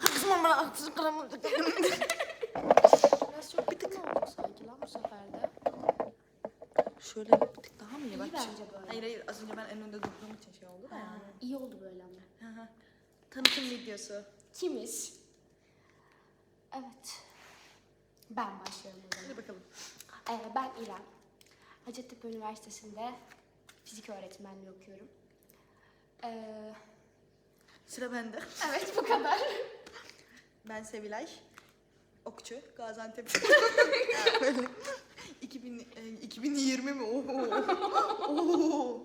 Kızım bana haksız kıramı. Biraz çok bir tık oldu sanki lan bu sefer de. Şöyle bir tık daha mı İyi yavaş? bence böyle. Hayır hayır az önce ben en önde durduğum için şey oldu da yani. iyi oldu böyle ama. Hı hı. Tanıtım videosu. Kimiz? Evet. Ben başlıyorum o zaman. Hadi bakalım. Ee, ben İrem. Hacettepe Üniversitesi'nde fizik öğretmenliği okuyorum. Ee, Sıra bende. evet bu kadar. Ben Sevilay. Okçu. Gaziantep. Böyle 2000, e, 2020 mi? Oo. Oo.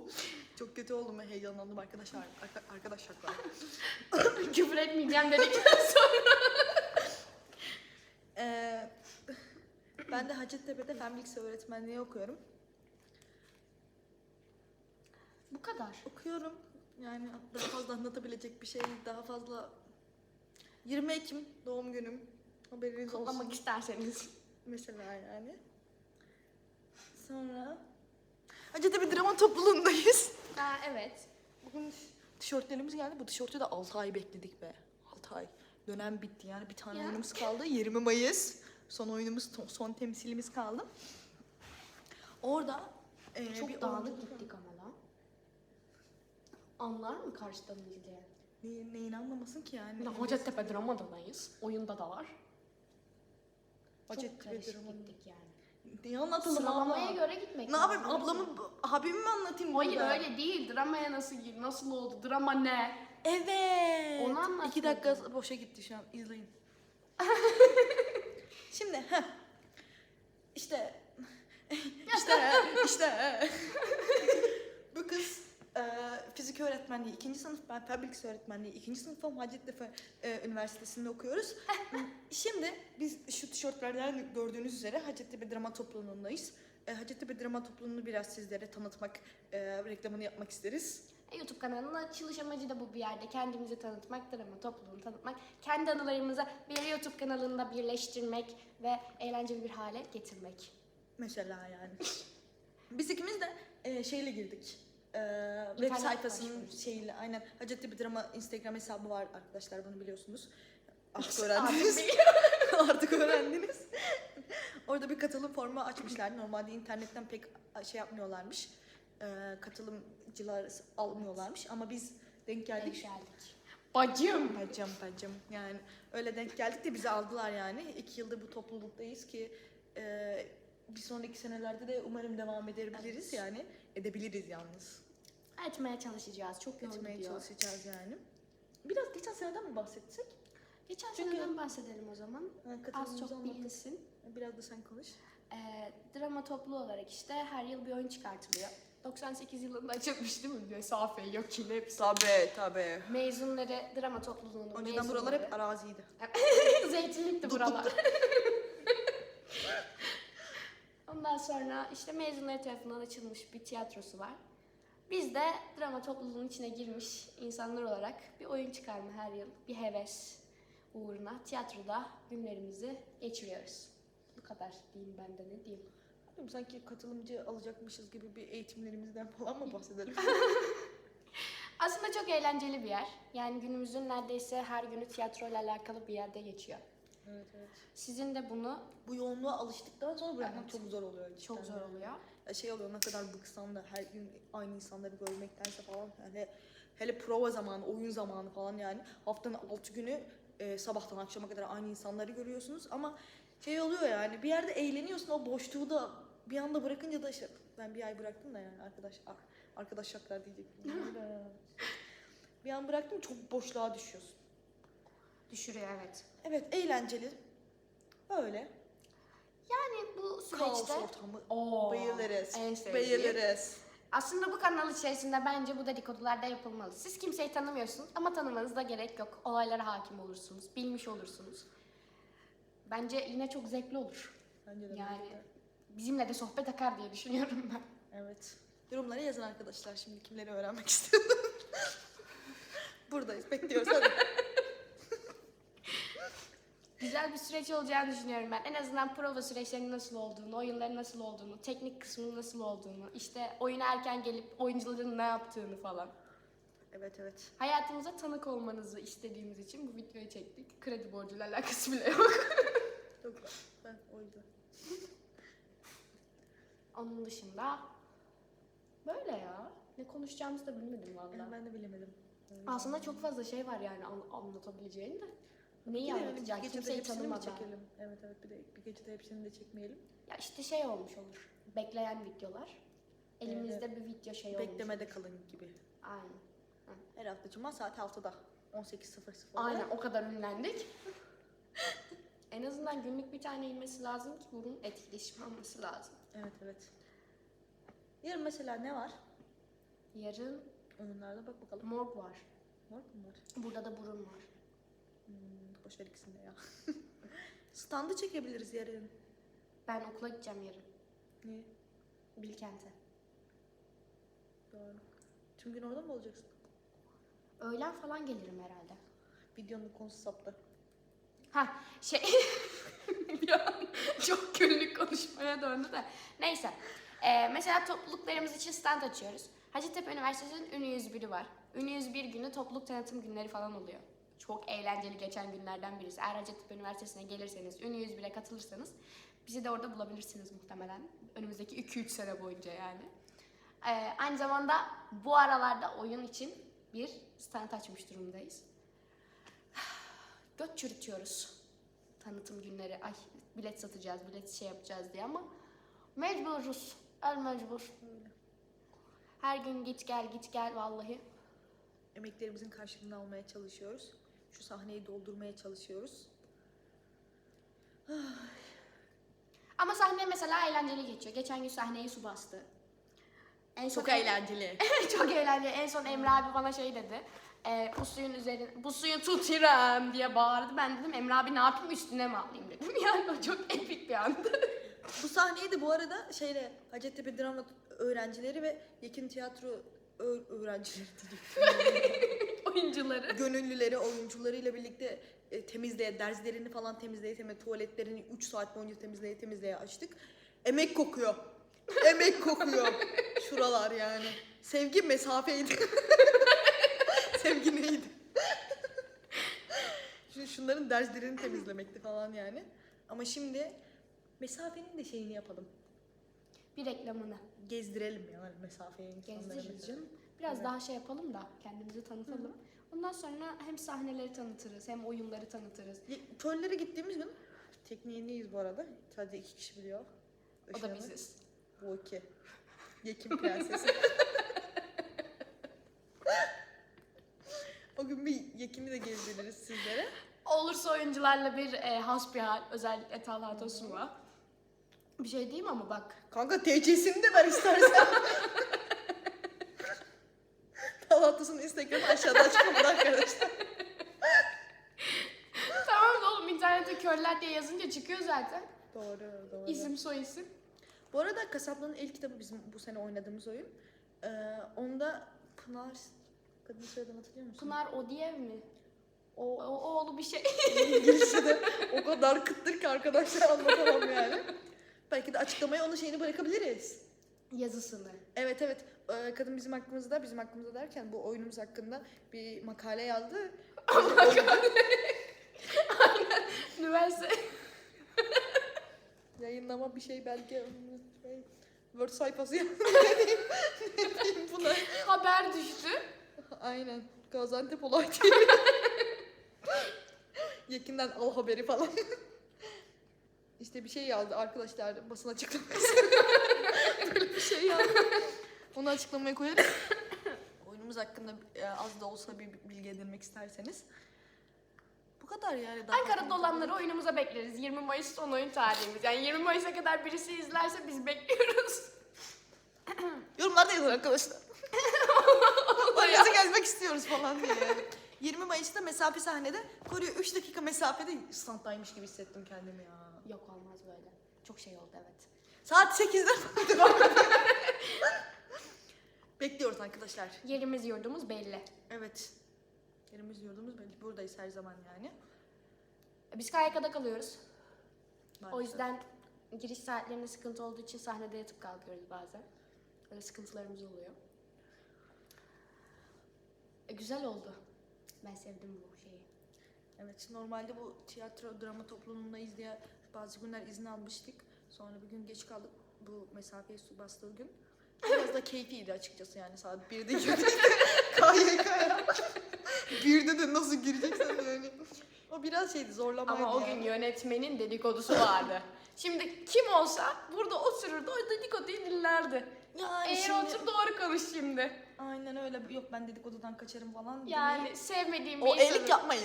Çok kötü oldum ben heyecanlandım arkadaşlar. Arka, arkadaşlar. Küfür etmeyeceğim dedikten sonra. Ee, ben de Hacettepe'de fen bilgisi öğretmenliği okuyorum. Bu kadar. Okuyorum. Yani daha fazla anlatabilecek bir şey, daha fazla 20 Ekim doğum günüm. Haberiniz olsun. Kutlamak isterseniz. Mesela yani. Sonra Hacettepe drama topluluğundayız. Aa, evet. Bugün tişörtlerimiz geldi. Bu tişörtü de 6 ay bekledik be. 6 ay. Dönem bitti yani. Bir tane Ya. oyunumuz kaldı. 20 Mayıs. Son oyunumuz, son- temsilimiz kaldı. Orada e, Çok bir dağınık gittik ama. Anlar mı karşıdan izleyen? Ne, neyin anlamasın ki yani? Hacettepe Drama'dayız. Oyunda da var. Çok Hacettepe karışık gittik yani. Neyi anlatalım Sıralamaya abla? göre gitmek Ne yapayım? Ablamı, abimi mi anlatayım Hayır burada? öyle değil. Dramaya nasıl gir? Nasıl oldu? Drama ne? Evet. Onu anlat İki dakika boşa gitti şu an. İzleyin. Şimdi heh. İşte işte işte bu kız e, fizik öğretmenliği ikinci sınıf ben fen bilgisi öğretmenliği ikinci sınıfım Hacettepe e, Üniversitesi'nde okuyoruz. Şimdi biz şu tişörtlerden gördüğünüz üzere Hacettepe Drama Topluluğu'ndayız. E, Hacettepe Drama Topluluğu'nu biraz sizlere tanıtmak, e, reklamını yapmak isteriz. E, YouTube kanalının açılış amacı da bu bir yerde. Kendimizi tanıtmak, drama topluluğunu tanıtmak. Kendi anılarımızı bir YouTube kanalında birleştirmek ve eğlenceli bir hale getirmek. Mesela yani. Biz ikimiz de e, şeyle girdik. E, web İnternet sayfasının başvurusu. şeyiyle aynen Hacettepe Drama Instagram hesabı var arkadaşlar bunu biliyorsunuz. Artık öğrendiniz. Artık öğrendiniz. Orada bir katılım formu açmışlar. Normalde internetten pek şey yapmıyorlarmış. E, katılımcılar almıyorlarmış ama biz denk geldik. Denk geldik. Bacım. Bacım bacım yani öyle denk geldik de bizi aldılar yani. İki yıldır bu topluluktayız ki e, bir sonraki senelerde de umarım devam edebiliriz Evet. yani. Edebiliriz yalnız. Etmeye çalışacağız. Çok yoğun Etmeye gidiyor. çalışacağız yani. Biraz geçen seneden mi bahsetsek? Geçen Çünkü- seneden bahsedelim o zaman. Ha, Az çok anlat. bilinsin. Biraz da sen konuş. Ee, drama topluluğu olarak işte her yıl bir oyun çıkartılıyor. 98 yılında açılmış değil mi? Mesafe yok yine hepsi. Tabii tabii. Mezunları drama topluluğunun Önceden buralar hep araziydi. Zeytinlikti buralar. Ondan sonra işte mezunları tarafından açılmış bir tiyatrosu var. Biz de drama topluluğunun içine girmiş insanlar olarak bir oyun çıkarma her yıl, bir heves uğruna tiyatroda günlerimizi geçiriyoruz. Bu kadar diyeyim ben de ne diyeyim. Bilmiyorum, Sanki katılımcı alacakmışız gibi bir eğitimlerimizden falan mı bahsedelim? Aslında çok eğlenceli bir yer. Yani günümüzün neredeyse her günü tiyatroyla alakalı bir yerde geçiyor. Evet evet. Sizin de bunu Bu yoğunluğa alıştıktan sonra bırakmak Evet. çok zor oluyor. çok cidden zor yani. oluyor. Ya şey oluyor ne kadar bıksan da her gün aynı insanları görmektense falan hele hele prova zamanı, oyun zamanı falan yani haftanın 6 günü e, sabahtan akşama kadar aynı insanları görüyorsunuz ama şey oluyor yani bir yerde eğleniyorsun o boşluğu da bir anda bırakınca da işte ben bir ay bıraktım da yani arkadaş ah, arkadaşlar diyecektim. bir an bıraktım çok boşluğa düşüyorsun. Düşürüyor evet. Evet eğlenceli. Öyle. Yani bu Kaos süreçte ortamı. Oo, Bayılırız. en sevdiğim. Bayılırız. Aslında bu kanal içerisinde bence bu dedikodular da yapılmalı. Siz kimseyi tanımıyorsunuz ama tanımanız da gerek yok. Olaylara hakim olursunuz, bilmiş olursunuz. Bence yine çok zevkli olur. Bence de Yani birlikte. bizimle de sohbet akar diye düşünüyorum ben. Evet. Yorumlara yazın arkadaşlar şimdi kimleri öğrenmek istiyorsunuz. Buradayız. Bekliyoruz hadi. Güzel bir süreç olacağını düşünüyorum ben. En azından prova süreçlerinin nasıl olduğunu, oyunların nasıl olduğunu, teknik kısmının nasıl olduğunu, işte oyuna erken gelip oyuncuların ne yaptığını falan. Evet evet. Hayatımıza tanık olmanızı istediğimiz için bu videoyu çektik. Kredi borcuyla alakası bile yok. Yok ben o yüzden. Onun dışında böyle ya. Ne konuşacağımızı da bilmedim valla. ben de bilemedim. Aslında çok fazla şey var yani an- anlatabileceğin de. Neyi de yani anlatacak? bir gecede Kimseyi hepsini mi tanımadan. çekelim? Evet evet bir de bir gecede hepsini de çekmeyelim. Ya işte şey olmuş olur. Bekleyen videolar. Elimizde bir video şey olmuş. Beklemede kalın gibi. Aynen. Her hafta cuma saat 6'da. 18.00'da. Aynen o kadar ünlendik. en azından günlük bir tane inmesi lazım ki bunun etkileşim alması lazım. Evet evet. Yarın mesela ne var? Yarın Oyunlarda bak bakalım. morg var. Var mı var? Burada da burun var. Hmm, boş ver ikisini de ya. Standı çekebiliriz yarın. Ben okula gideceğim yarın. Niye? Bilkent'e. Doğru. Tüm gün orada mı olacaksın? Öğlen falan gelirim herhalde. Videonun konusu saptı. Ha şey bir an çok günlük konuşmaya döndü de. Neyse. Ee, mesela topluluklarımız için stand açıyoruz. Hacettepe Üniversitesi'nin Ünlü 101'i var. Ünlü 101 günü topluluk tanıtım günleri falan oluyor. Çok eğlenceli geçen günlerden birisi. Eğer Hacettepe Üniversitesi'ne gelirseniz, Ünlü 101'e katılırsanız bizi de orada bulabilirsiniz muhtemelen. Önümüzdeki 2-3 sene boyunca yani. Ee, aynı zamanda bu aralarda oyun için bir stand açmış durumdayız. Göt çürütüyoruz. Tanıtım günleri, ay bilet satacağız, bilet şey yapacağız diye ama mecburuz. El mecbur. Her gün git gel git gel vallahi. Emeklerimizin karşılığını almaya çalışıyoruz. Şu sahneyi doldurmaya çalışıyoruz. Ama sahne mesela eğlenceli geçiyor. Geçen gün sahneye su bastı. En son Çok eğlenceli. Çok eğlenceli. En son Emre abi bana şey dedi. E, bu suyun üzerine, bu suyu tutuyorum diye bağırdı. Ben dedim Emre abi ne yapayım üstüne mi atlayayım dedim. Yani o çok epik bir andı. Bu sahneyi de bu arada şeyle Hacettepe Drama öğrencileri ve Yekin Tiyatro ö- öğrencileri. Oyuncuları. gönüllüleri, oyuncularıyla birlikte e, temizleye, derslerini falan temizleye, temizleye, tuvaletlerini 3 saat boyunca temizleye, temizleye açtık. Emek kokuyor. Emek kokuyor. Şuralar yani. Sevgi mesafeydi. Sevgi neydi? Şu, şunların derslerini temizlemekti falan yani. Ama şimdi mesafenin de şeyini yapalım. Bir reklamını Gezdirelim yani mesafeyi insanlara. gezdiririz canım. Biraz Evet. daha şey yapalım da kendimizi tanıtalım. Ondan sonra hem sahneleri tanıtırız hem oyunları tanıtırız. Çöllere gittiğimiz gün tekniğindeyiz bu arada. Sadece iki kişi biliyor. O da Işığını. biziz. Bu iki. Yekim prensesi. o gün bir Yekim'i de gezdiririz sizlere. Olursa oyuncularla bir e, hasbihal, özellikle Talha Tosun'la. Bir şey diyeyim ama bak. Kanka TC'sini de ver istersen. Talatas'ın Instagram'ı aşağıda açıklamada arkadaşlar. tamam oğlum internette körler diye yazınca çıkıyor zaten. Doğru, doğru. İsim soy isim. Bu arada Kasapların el kitabı bizim bu sene oynadığımız oyun. Ee, onda Pınar, kadın soyadını hatırlıyor musun? Pınar Odiyev mi? O, o, oğlu bir şey. İngilizce de o kadar kıttır ki arkadaşlar anlatamam yani. Belki de açıklamaya onun şeyini bırakabiliriz. Yazısını. Evet evet kadın bizim hakkımızda bizim hakkımızda derken bu oyunumuz hakkında bir makale yazdı. Üniversite. Yayınlama bir şey belge Word sayfası yazdı. ne diyeyim, ne diyeyim buna? Haber düştü. Aynen. Gaziantep olay TV. Yekinden al haberi falan. işte bir şey yazdı arkadaşlar basın açıklaması. Böyle bir şey yazdı. Onu açıklamaya koyarız. Oyunumuz hakkında e, az da olsa bir bilgi edinmek isterseniz. Bu kadar yani. Daha Ankara'da olanları oyunumuza bekleriz. 20 Mayıs son oyun tarihimiz. Yani 20 Mayıs'a kadar birisi izlerse biz bekliyoruz. Yorumlarda yazın arkadaşlar. Oyunuza gelmek istiyoruz falan diye. yani. 20 Mayıs'ta mesafe sahnede koruyor 3 dakika mesafede standdaymış gibi hissettim kendimi ya. Yok olmaz böyle. Çok şey oldu evet. Saat 8'de devam ediyor. Bekliyoruz arkadaşlar. Yerimiz yurdumuz belli. Evet. Yerimiz yurdumuz belli. Buradayız her zaman yani. Biz KYK'da kalıyoruz. O Maalesef. yüzden giriş saatlerinde sıkıntı olduğu için sahnede yatıp kalkıyoruz bazen. Öyle sıkıntılarımız oluyor. E, güzel oldu. Ben sevdim bu şeyi. Evet normalde bu tiyatro drama topluluğundayız diye bazı günler izin almıştık. Sonra bir gün geç kaldık bu mesafeye su bastığı gün. Biraz da keyifliydi açıkçası yani saat 1'de girdik. KYK'ya. 1'de de nasıl gireceksen yani. O biraz şeydi zorlamaydı Ama o yani. gün yönetmenin dedikodusu vardı. Şimdi kim olsa burada otururdu o dedikoduyu dinlerdi. Yani Eğer şimdi- otur doğru konuş şimdi. Aynen öyle. Yok ben dedikodudan kaçarım falan. Yani demeyin. sevmediğim bir o insanın... elik yapmayın.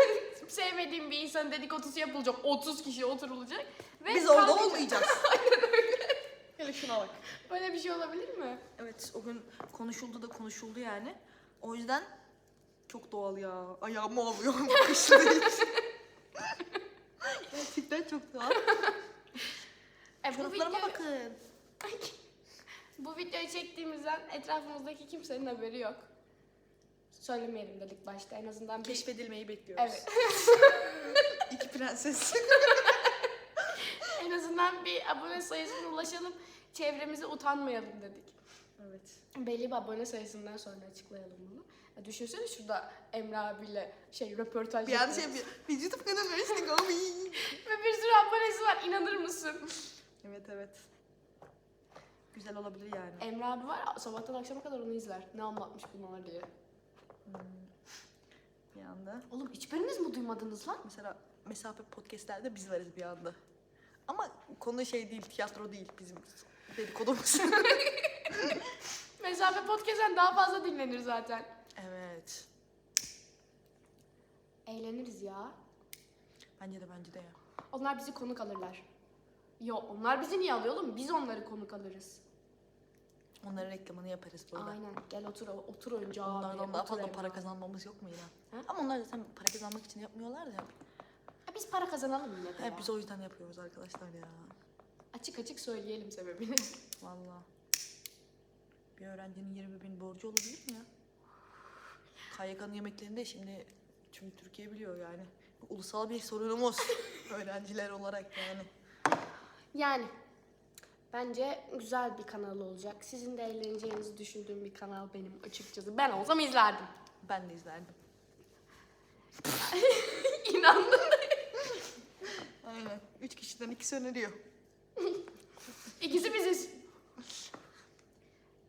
Sevmediğim bir insanın dedikodusu yapılacak. 30 kişi oturulacak. Ve Biz orada kalkacak. olmayacağız. Hele şuna bak. Böyle bir şey olabilir mi? Evet o gün konuşuldu da konuşuldu yani. O yüzden çok doğal ya. Ayağımı kışta hiç. Gerçekten çok doğal. E, bu, Çoraplarıma video, bakın. bu videoyu çektiğimizden etrafımızdaki kimsenin haberi yok. Söylemeyelim dedik başta en azından bir... Keşfedilmeyi bekliyoruz. Evet. İki prenses. en azından bir abone sayısına ulaşalım. Çevremize utanmayalım dedik. evet. Belli bir abone sayısından sonra açıklayalım bunu. Ya düşünsene şurada Emre abiyle şey röportaj Bir an şey bir, bir YouTube kanalı açtık. Ve bir sürü abonesi var inanır mısın? Evet evet. Güzel olabilir yani. Emre abi var sabahtan akşama kadar onu izler. Ne anlatmış bunlar diye. Hmm. Bir anda. Oğlum hiçbiriniz mi duymadınız lan? Mesela mesafe podcastlerde biz varız bir anda. Ama konu şey değil, tiyatro değil bizim dedikodumuz. Mesafe podcast'ten daha fazla dinlenir zaten. evet. Eğleniriz ya. Bence de bence de ya. Onlar bizi konuk alırlar. Yo onlar bizi niye alıyor oğlum? Biz onları konuk alırız. Onların reklamını yaparız burada. Aynen. Gel otur otur önce abi. Onlardan daha otur fazla para kazanmamız yok mu yine? Ha? Ama onlar zaten para kazanmak için yapmıyorlar da. Biz para kazanalım Hep ya. biz o yüzden yapıyoruz arkadaşlar ya. Açık açık söyleyelim sebebini. Vallahi. Bir öğrencinin 20 bin borcu olabilir mi ya? KYK'nın yemeklerinde şimdi tüm Türkiye biliyor yani. Bu Ulusal bir sorunumuz öğrenciler olarak yani. Yani bence güzel bir kanal olacak. Sizin de eğleneceğinizi düşündüğüm bir kanal benim açıkçası. Ben olsam izlerdim. Ben de izlerdim. İnandım. Aynen. Üç kişiden ikisi öneriyor. İkisi biziz.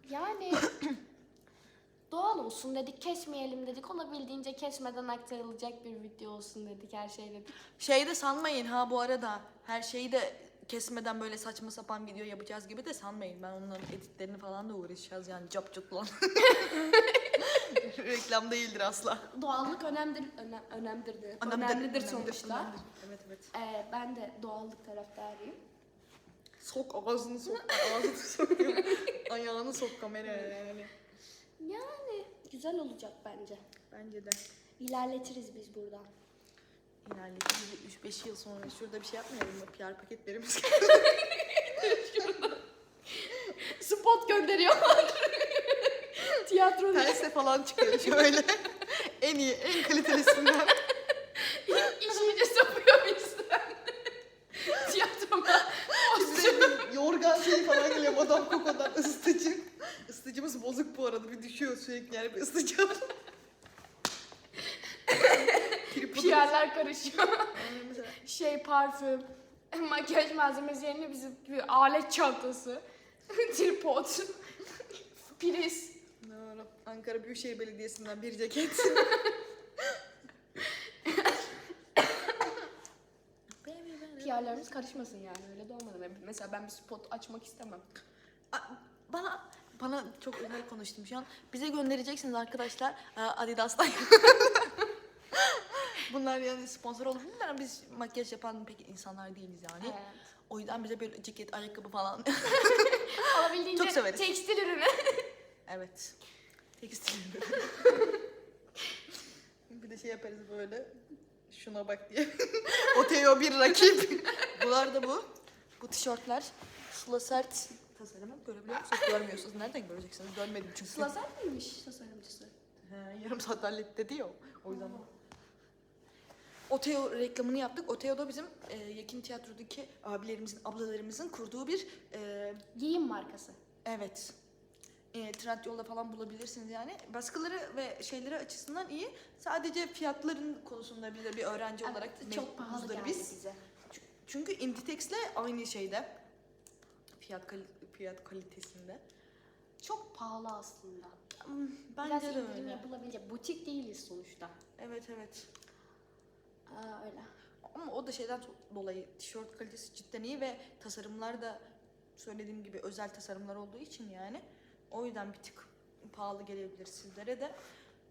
Yani doğal olsun dedik, kesmeyelim dedik. Olabildiğince kesmeden aktarılacak bir video olsun dedik, her şey dedik. Şey de sanmayın ha bu arada her şeyi de kesmeden böyle saçma sapan video yapacağız gibi de sanmayın. Ben onların editlerini falan da uğraşacağız yani cap cap lan. Reklam değildir asla. Doğallık önemlidir, önem, önemlidir de. Önemlidir, önemlidir sonuçta. önemlidir. Evet evet. Ee, ben de doğallık taraftarıyım. Sok ağzını sok. Ağzını sokuyor. Ayağını sok kameraya yani. Yani güzel olacak bence. Bence de. İlerletiriz biz buradan. İlerlediğimiz 3-5 yıl sonra şurada bir şey yapmayalım mı? PR paketlerimiz. Spot gönderiyorlar. Tiyatro Terse falan çıkıyor şöyle. en iyi, en kalitelisinden. iş iyice sapıyor bizden. Tiyatroma. Bize yorgan şeyi falan geliyor Madame Coco'dan ısıtıcı. Isıtıcımız bozuk bu arada bir düşüyor sürekli yani bir ısıtıcı PR'lar karışıyor. Şey parfüm, makyaj malzemesi yerine bizim bir alet çantası, tripod, priz. Doğru. Ankara Büyükşehir Belediyesi'nden bir ceket. PR'larımız karışmasın yani öyle de olmadı. Mesela ben bir spot açmak istemem. Bana bana çok özel konuştum şu an. Bize göndereceksiniz arkadaşlar. Adidas'tan. Bunlar yani sponsor olur mu? Yani biz makyaj yapan pek insanlar değiliz yani. Evet. O yüzden bize böyle ceket, ayakkabı falan. Alabildiğince Çok severiz. tekstil ürünü. evet. Tekstil Bir de şey yaparız böyle. Şuna bak diye. Oteo bir rakip. Bunlar da bu. Bu tişörtler. Sıla sert tasarımı görebiliyor musunuz? Görmüyorsunuz. Nereden göreceksiniz? Görmedim çünkü. Sıla sen miymiş tasarımcısı? He, yarım saat halletti diyor. O yüzden. Oteo reklamını yaptık. Oteo da bizim e, Yekin Tiyatro'daki abilerimizin, ablalarımızın kurduğu bir e, Giyim markası. evet e, Trendyol'da falan bulabilirsiniz yani. Baskıları ve şeyleri açısından iyi. Sadece fiyatların konusunda bize bir öğrenci olarak Evet, çok pahalı geldi biz. bize. Çünkü Inditex'le aynı şeyde. Fiyat kal- fiyat kalitesinde. Çok pahalı aslında. Hmm, Biraz Bence de indirim öyle. yapılabilecek. Butik değiliz sonuçta. Evet evet. Aa, öyle. Ama o da şeyden dolayı tişört kalitesi cidden iyi ve tasarımlar da söylediğim gibi özel tasarımlar olduğu için yani o yüzden bir tık pahalı gelebilir sizlere de.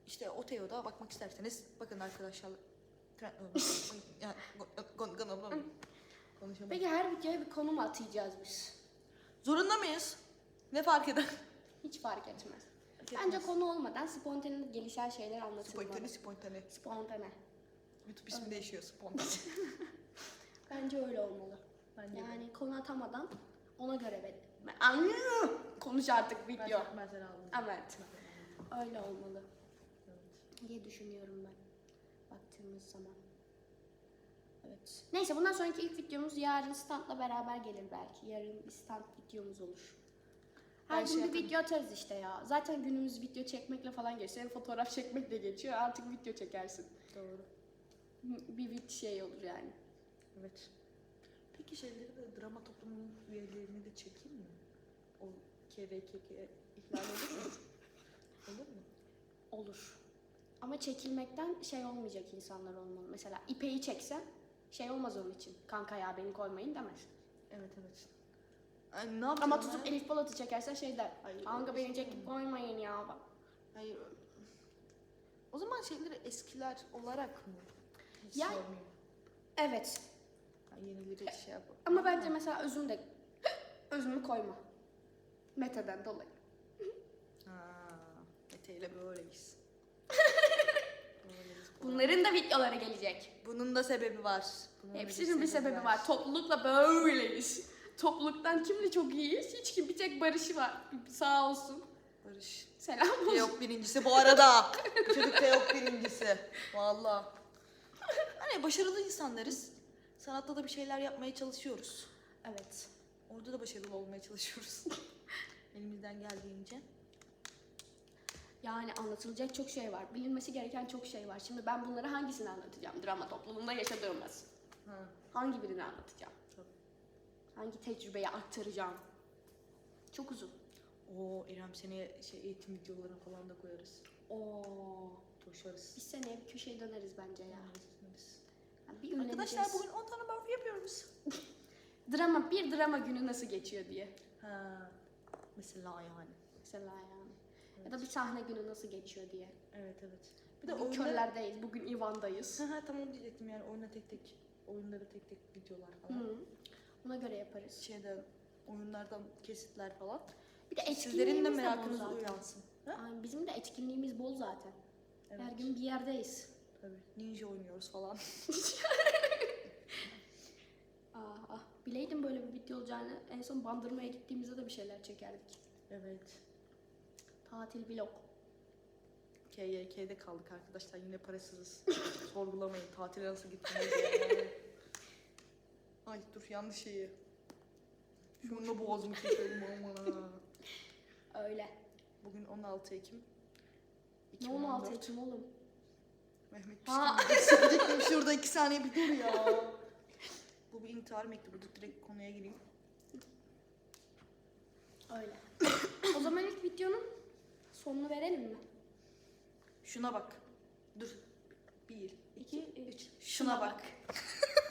İşte Oteo'da bakmak isterseniz bakın arkadaşlar. Konuşamadım. Peki her videoya bir konum atacağız biz. Zorunda mıyız? Ne fark eder? Hiç fark etmez. Bence konu olmadan spontane gelişen şeyler anlatılmalı. Spontane spontane. Spontane. YouTube ismi değişiyor spontane. Bence öyle olmalı. Bence de. Yani konu atamadan ona göre ben. ben anlıyorum. Konuş artık video. Mesela- mesela aldım. Evet. Öyle olmalı Evet. diye düşünüyorum ben. Baktığımız zaman. Evet. Neyse bundan sonraki ilk videomuz yarın standla beraber gelir belki. Yarın bir stand videomuz olur. Her Ben gün şey bir video atarız işte ya. Zaten günümüz video çekmekle falan geçiyor. Fotoğraf çekmekle geçiyor. Artık video çekersin. Doğru. Bir bir şey olur yani. Evet. Peki şeyleri de drama toplumunun üyelerini de çekeyim mi? O KVKK ihlal olur mu? olur mu? Olur. Ama çekilmekten şey olmayacak insanlar olmalı. Mesela İpek'i çeksen şey olmaz onun için. Kanka ya beni koymayın demez. Evet evet. Ay, ne yapacağım Ama ben? tutup Elif Polat'ı çekersen şey der. Hayır, Kanka beni çekip koymayın ya. Hayır. O zaman şeyleri eskiler olarak mı? Hiç Ya- sormayayım. Evet. Ben yenileri şey yapalım. Ama bence mesela özüm de özümü koyma. Mete'den dolayı. Ha, Mete ile böyleyiz. Böyleyiz. Bunların da videoları gelecek. Bunun da sebebi var. Bunun Hepsinin bir sebebi var. Toplulukla böyleyiz. Topluluktan kimle çok iyiyiz? Hiç kim bir tek Barış'ı var. Sağ olsun. Barış. Selam olsun. Teok birincisi bu arada. Çocuk Teok birincisi. Valla. Hani başarılı insanlarız. Sanatta da bir şeyler yapmaya çalışıyoruz. Evet. Orada da başarılı olmaya çalışıyoruz. Elimizden geldiğince. Yani anlatılacak çok şey var. Bilinmesi gereken çok şey var. Şimdi ben bunları hangisini anlatacağım? Drama toplumunda yaşadığımız. Ha. Hangi birini anlatacağım? Tabii. Hangi tecrübeyi aktaracağım? Çok uzun. Oo İrem seni şey eğitim videolarına falan da koyarız. Oo. Toşarız. Biz seneye bir köşeye döneriz bence ya. Yani bir Arkadaşlar bugün 10 tane burf yapıyoruz. Drama, bir drama günü nasıl geçiyor diye. Ha. Mesela yani. Mesela yani. Ya da bir sahne günü nasıl geçiyor diye. Evet evet. Bir de Bugün oyunları... Köller'deyiz, bugün İvan'dayız. Ha tamam diyecektim yani oyuna tek tek oyunları tek tek videolar falan. Hı. Ona göre yaparız. Şeyden oyunlardan kesitler falan. Bir de Sizlerin de merakınız uyansın. Ha? Bizim de etkinliğimiz bol zaten. Evet. Her gün bir yerdeyiz. Tabii. Ninja oynuyoruz falan. Aa, ah, bileydim böyle bir video olacağını. En son bandırmaya gittiğimizde de bir şeyler çekerdik. evet. Tatil vlog. KYK'de kaldık arkadaşlar yine parasızız. Sorgulamayın tatile nasıl gittiniz. Ay dur yanlış şeyi. Şununla boğazımı keselim aman. Öyle. Bugün 16 Ekim. Ne 16 2014. Ekim oğlum? Mehmet Ha. Söyleyecektim şurada iki saniye bir dur ya. Bu bir intihar mektubu. Dur direkt konuya gireyim. Öyle. o zaman ilk videonun sonunu verelim mi? Şuna bak. Dur. Bir, İki, üç. Şuna bak.